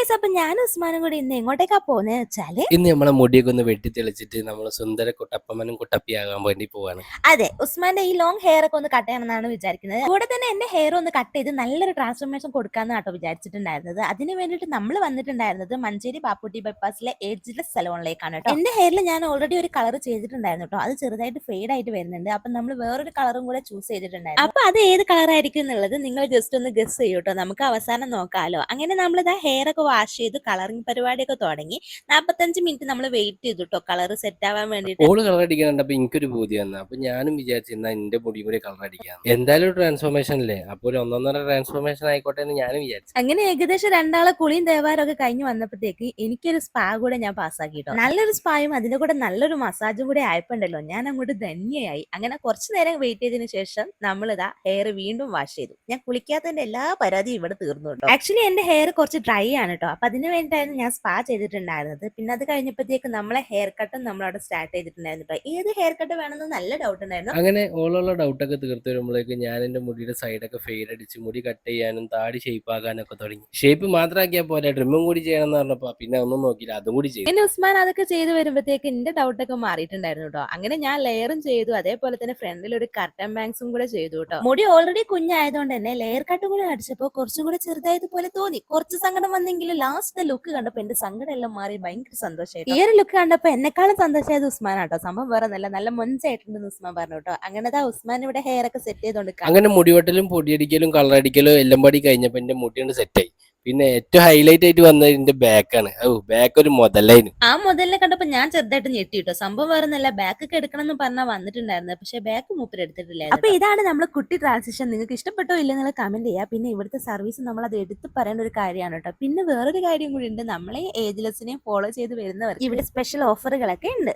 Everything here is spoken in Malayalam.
ഗൈസ് അപ്പൊ ഞാൻ ഉസ്മാനും കൂടി ഇന്ന് എങ്ങോട്ടേക്കാ പോകുന്നത് വെച്ചാൽ ഇന്ന് നമ്മളെ മുടിയൊക്കെ ഒന്ന് വെട്ടി തെളിച്ചിട്ട് നമ്മൾ സുന്ദര കുട്ടപ്പമ്മനും കുട്ടപ്പിയാകാൻ വേണ്ടി പോവാണ്. അതെ ഉസ്മാന്റെ ഈ ലോങ് ഹെയർ ഒക്കെ ഒന്ന് കട്ട് ചെയ്യണമെന്നാണ് വിചാരിക്കുന്നത്. കൂടെ തന്നെ എന്റെ ഹെയർ ഒന്ന് കട്ട് ചെയ്ത് നല്ലൊരു ട്രാൻസ്ഫോർമേഷൻ കൊടുക്കാന്ന് കേട്ടോ വിചാരിച്ചിട്ടുണ്ടായിരുന്നത്. അതിന് വേണ്ടിയിട്ട് നമ്മൾ വന്നിട്ടുണ്ടായിരുന്നത് മഞ്ചേരി ബാപ്പുട്ടി ബൈപ്പാസിലെ ഏജ്ലെസ് സലോണിലേക്കാണ് കേട്ടോ. എന്റെ ഹെയറിൽ ഞാൻ ഓൾറെഡി ഒരു കളർ ചെയ്തിട്ടുണ്ടായിരുന്നു കേട്ടോ. അത് ചെറുതായിട്ട് ഫെയ്ഡ് ആയിട്ട് വരുന്നുണ്ട്. അപ്പൊ നമ്മൾ വേറൊരു കളറും കൂടെ ചൂസ് ചെയ്തിട്ടുണ്ടായിരുന്നു. അപ്പൊ അത് ഏത് കളർ ആയിരിക്കും എന്നുള്ളത് നിങ്ങൾ ജസ്റ്റ് ഒന്ന് ഗസ് ചെയ്യൂട്ടോ നമുക്ക് അവസാനം നോക്കാലോ. അങ്ങനെ നമ്മളിതാ ഹെയർ ഒക്കെ വാഷ് ചെയ്ത് കളറിങ് പരിപാടിയൊക്കെ തുടങ്ങി. നാപ്പത്തഞ്ച് മിനിറ്റ് നമ്മൾ വെയിറ്റ് ചെയ്തു കേട്ടോ കളർ സെറ്റ് ആവാൻ വേണ്ടിയിട്ട്. ഓൾ കളർ അടിക്കാനുണ്ടപ്പോ എനിക്കൊരു ബോധ്യം വന്നു. അപ്പൊ ഞാനും വിചാരിച്ചു എന്നാ എന്റെ മുടി കൂടി കളർ അടിക്കാം എന്തായാലും ട്രാൻസ്ഫോർമേഷൻ അല്ലേ? അപ്പൊ ഒരു ഒന്നൊന്നര ട്രാൻസ്ഫോർമേഷൻ ആയിക്കോട്ടെ എന്ന് ഞാനും വിചാരിച്ചു. അങ്ങനെ ഏകദേശം രണ്ടാളെ കുളിയും ദേവാരം ഒക്കെ കഴിഞ്ഞ് വന്നപ്പോഴത്തേക്ക് എനിക്കൊരു സ്പാ കൂടെ ഞാൻ പാസ്സാക്കി കേട്ടോ നല്ലൊരു സ്പായും അതിന്റെ കൂടെ നല്ലൊരു മസാജും കൂടെ ആയപ്പോണ്ടല്ലോ. ഞാൻ അങ്ങോട്ട് ധന്യയായി. അങ്ങനെ കുറച്ചു നേരം വെയിറ്റ് ചെയ്തതിനു ശേഷം നമ്മൾ ഇതാ ഹെയർ വീണ്ടും വാഷ് ചെയ്തു. ഞാൻ കുളിക്കാത്തതിന്റെ എല്ലാ പരാതിയും ഇവിടെ തീർന്നു കേട്ടോ. ആക്ച്വലി എന്റെ ഹെയർ കുറച്ച് ഡ്രൈ ആണ് കേട്ടോ. അപ്പൊ അതിന് വേണ്ടിയിട്ടായിരുന്നു ഞാൻ സ്പാ ചെയ്തിട്ടുണ്ടായിരുന്നത്. പിന്നെ അത് കഴിഞ്ഞപ്പോഴത്തേക്ക് നമ്മളെ ഹെയർ കട്ടും നമ്മളവിടെ സ്റ്റാർട്ട് ചെയ്തിട്ടുണ്ടായിരുന്നു കേട്ടോ ഏത് ഹെയർ കട്ട് വേണമെന്ന് നല്ല ഡൗട്ട് ഉണ്ടായിരുന്നു. അങ്ങനെ ഓളുള്ള ഡൗട്ടൊക്കെ തീർത്ത് വരുമ്പോഴേക്ക് ഞാൻ എന്റെ മുടിയുടെ സൈഡൊക്കെ ഫെയിൽ അടിച്ച് മുടി കട്ട് ചെയ്യാനും താടി ഷേപ്പ് ഒക്കെ തുടങ്ങി. ഷേപ്പ് മാത്രമാക്കിയാൽ പോലെ ട്രിമ്മും കൂടി ചെയ്യണം എന്ന് പറഞ്ഞപ്പോ പിന്നെ ഒന്നും നോക്കിയില്ല അതും കൂടി ചെയ്തു. പിന്നെ ഉസ്മാൻ അതൊക്കെ ചെയ്ത് വരുമ്പോഴത്തേക്ക് എന്റെ ഡൗട്ട് ഒക്കെ മാറിയിട്ടുണ്ടായിരുന്നു കേട്ടോ അങ്ങനെ ഞാൻ ലെയറും ചെയ്തു. അതേപോലെ തന്നെ ഫ്രണ്ടിൽ ഒരു കർട്ടൻ ബാങ്ക്സും കൂടെ ചെയ്തു കേട്ടോ മുടി ഓൾറെഡി കുഞ്ഞായതുകൊണ്ട് തന്നെ ലെയർ കട്ടും കൂടെ അടിച്ചപ്പോ കുറച്ചും കൂടെ ചെറുതായതുപോലെ തോന്നി. കുറച്ച് സങ്കടം വന്നെങ്കിലും ലാസ്റ്റ് ലുക്ക് കണ്ടപ്പോ എന്റെ സങ്കടം എല്ലാം മാറി ഭയങ്കര സന്തോഷമായി ഈ ഒരു ലുക്ക് കണ്ടപ്പോ എന്നെക്കാളും സന്തോഷമായത് ഉസ്മാൻ ആട്ടോ സംഭവം വേറെ നല്ല നല്ല മൊഞ്ചായിട്ടുണ്ട് ഉസ്മാൻ പറഞ്ഞു കേട്ടോ അങ്ങനെ ദാ ഉസ്മാൻ ഇവിടെ ഹെയർ ഒക്കെ സെറ്റ് ചെയ്തോണ്ട് അങ്ങനെ മുടിവെട്ടലും പൊടിയടിക്കലും കളർ അടിക്കലും എല്ലാം പടി കഴിഞ്ഞപ്പോ എന്റെ മുടിയാണ് സെറ്റായി പിന്നെ ഏറ്റവും ഹൈലൈറ്റ് ആയിട്ട് വന്നത് എന്റെ ബാക്കാണ് ഓ ബാക്ക് ഒരു മുതലായിരുന്നു ആ മുതലിനെ കണ്ടപ്പോ ഞാൻ ചെറുതായിട്ട് ഞെട്ടി കേട്ടോ സംഭവം വേറൊന്നല്ല നല്ല ബാക്ക് ഒക്കെ എടുക്കണം എന്ന് പറഞ്ഞാൽ വന്നിട്ടുണ്ടായിരുന്നു. പക്ഷെ ബാക്ക് മൂപ്പര് എടുത്തിട്ടില്ല അപ്പൊ ഇതാണ് നമ്മൾ കുട്ടി ട്രാൻസിഷൻ നിങ്ങൾക്ക് ഇഷ്ടപ്പെട്ടോ ഇല്ലെന്നുള്ള കമന്റ് ചെയ്യുക പിന്നെ ഇവിടുത്തെ സർവീസ് നമ്മൾ അത് എടുത്ത് പറയേണ്ട ഒരു കാര്യമാണ് കേട്ടോ. പിന്നെ വേറൊരു കാര്യം കൂടി ഉണ്ട്. നമ്മളെ ഏജ്ലെസിനെ ഫോളോ ചെയ്ത് വരുന്നവർ ഇവിടെ സ്പെഷ്യൽ ഓഫറുകളൊക്കെ ഉണ്ട്.